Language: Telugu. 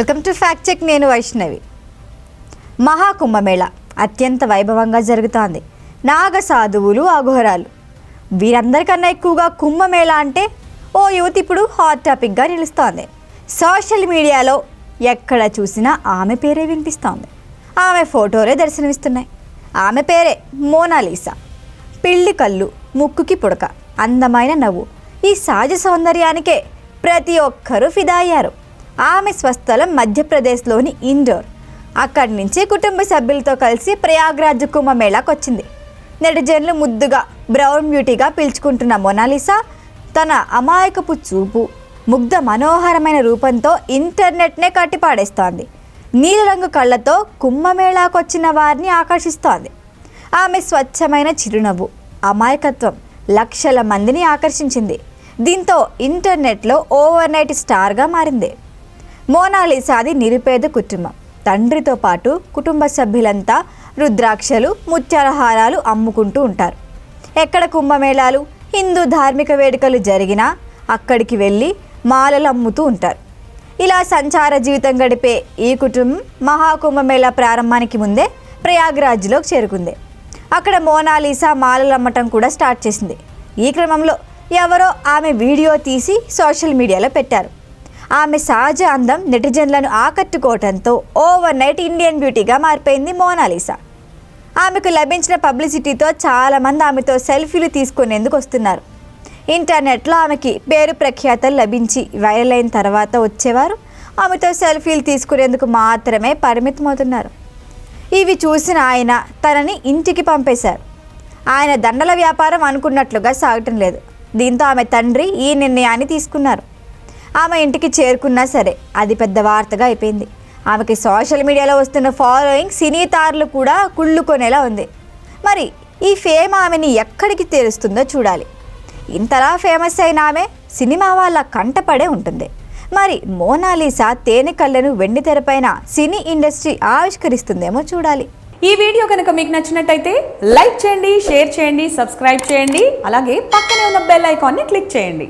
వెల్కమ్ టు ఫ్యాక్ట్ చెక్ నేను వైష్ణవి. మహాకుంభమేళ అత్యంత వైభవంగా జరుగుతోంది. నాగ సాధువులు అఘోరాలు వీరందరికన్నా ఎక్కువగా కుంభమేళ అంటే ఓ యువతి ఇప్పుడు హాట్ టాపిక్గా నిలుస్తోంది. సోషల్ మీడియాలో ఎక్కడ చూసినా ఆమె పేరే వినిపిస్తోంది. ఆమె ఫోటోలే దర్శనమిస్తున్నాయి. ఆమె పేరే మోనాలీసా పిల్లి కళ్ళు ముక్కుకి పుడక అందమైన నవ్వు. ఈ సహజ సౌందర్యానికే ప్రతి ఒక్కరూ ఫిదా అయ్యారు. ఆమె స్వస్థలం మధ్యప్రదేశ్లోని ఇండోర్. అక్కడి నుంచి కుటుంబ సభ్యులతో కలిసి ప్రయాగ్రాజ్ కుంభమేళాకు వచ్చింది నెటిజన్లు ముద్దుగా బ్రౌన్ బ్యూటీగా పిలుచుకుంటున్న మొనాలిసా తన అమాయకపు చూపు ముగ్ధ మనోహరమైన రూపంతో ఇంటర్నెట్నే కట్టిపాడేస్తోంది. నీలిరంగు కళ్ళతో కుంభమేళాకు వచ్చిన వారిని ఆకర్షిస్తోంది. ఆమె స్వచ్ఛమైన చిరునవ్వు అమాయకత్వం లక్షల మందిని ఆకర్షించింది. దీంతో ఇంటర్నెట్లో ఓవర్ నైట్ స్టార్గా మారింది. మోనాలిసాది నిరుపేద కుటుంబం. తండ్రితో పాటు కుటుంబ సభ్యులంతా రుద్రాక్షలు ముత్యాలహారాలు అమ్ముకుంటూ ఉంటారు. ఎక్కడ కుంభమేళాలు హిందూ ధార్మిక వేడుకలు జరిగినా అక్కడికి వెళ్ళి మాలలు అమ్ముతూ ఉంటారు. ఇలా సంచార జీవితం గడిపే ఈ కుటుంబం మహాకుంభమేళా ప్రారంభానికి ముందే ప్రయాగ్రాజ్లోకి చేరుకుంది. అక్కడ మోనాలీసా మాలలు అమ్మటం కూడా స్టార్ట్ చేసింది. ఈ క్రమంలో ఎవరో ఆమె వీడియో తీసి సోషల్ మీడియాలో పెట్టారు. ఆమె సహజ అందం నెటిజన్లను ఆకట్టుకోవడంతో ఓవర్ నైట్ ఇండియన్ బ్యూటీగా మారిపోయింది మోనాలిసా. ఆమెకు లభించిన పబ్లిసిటీతో చాలామంది ఆమెతో సెల్ఫీలు తీసుకునేందుకు వస్తున్నారు. ఇంటర్నెట్లో ఆమెకి పేరు ప్రఖ్యాతలు లభించి వైరల్ అయిన తర్వాత వచ్చేవారు. ఆమెతో సెల్ఫీలు తీసుకునేందుకు మాత్రమే పరిమితమవుతున్నారు. ఇవి చూసిన ఆయన తనని ఇంటికి పంపేశారు. ఆయన దండల వ్యాపారం అనుకున్నట్లుగా సాగటం లేదు. దీంతో ఆమె తండ్రి ఈ నిర్ణయాన్ని తీసుకున్నారు. ఆమె ఇంటికి చేరుకున్నా సరే. అది పెద్ద వార్తగా అయిపోయింది. ఆమెకి సోషల్ మీడియాలో వస్తున్న ఫాలోయింగ్ సినీ తారలు కూడా కుళ్ళుకొనేలా ఉంది. మరి ఈ ఫేమ్ ఆమెని ఎక్కడికి తెరుస్తుందో చూడాలి. ఇంతలా ఫేమస్ అయిన ఆమె సినిమా వాళ్ళ కంటపడే ఉంటుంది. మరి మోనాలీసా తేనె కళ్ళను వెండి తెరపైన సినీ ఇండస్ట్రీ ఆవిష్కరిస్తుందేమో చూడాలి. ఈ వీడియో కనుక మీకు నచ్చినట్టయితే లైక్ చేయండి షేర్ చేయండి సబ్స్క్రైబ్ చేయండి అలాగే పక్కనే ఉన్న బెల్ ఐకాన్ని క్లిక్ చేయండి.